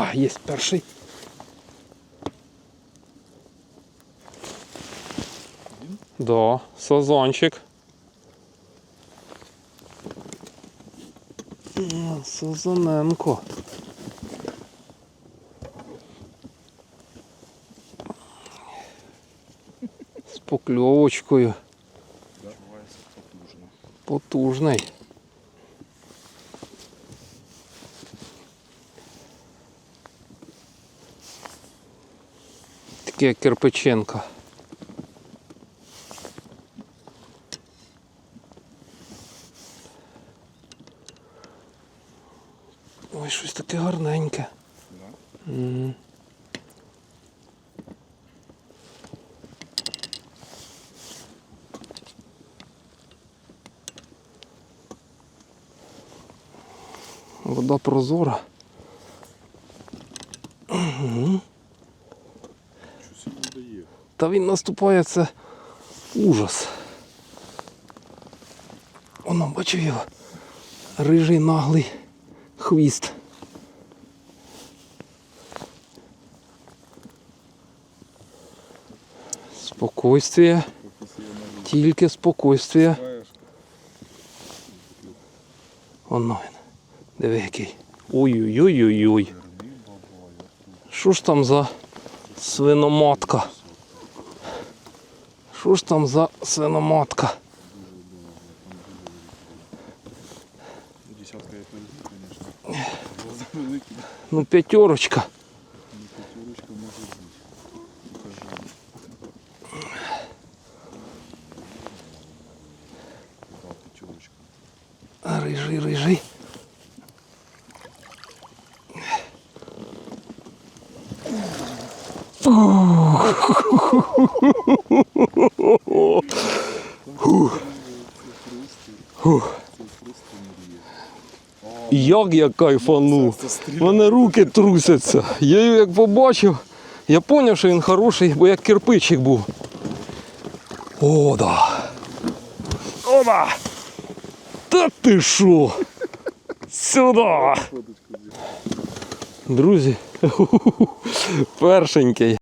О, є перший. Да, сазанчик. М, Сазаненко. З покльовочкою. Потужний. Таке кирпиченка. Ой, щось таке гарненьке. Да? М. Вода прозора. Та він наступає, це ужас. Воно, бачу його. Рижий наглий хвіст. Спокойствие, тільки спокойствие. Воно він. Диви який. Ой-ой-ой-ой-ой. Що ж там за свиноматка? Що ж там за свиноматка? Ну, Десятка як великі, звісно. Глаза великі, Ну, п'ятерочка. не п'ятерочка може бути. Покажи. Да, п'ятерочка. Рижий, рижий. Як я кайфанув. Це. У мене руки трусяться. Я його як побачив, я зрозумів, що він хороший, бо як кирпичик був. О, да. Оба! Та ти що? Сюди! Друзі, першенький.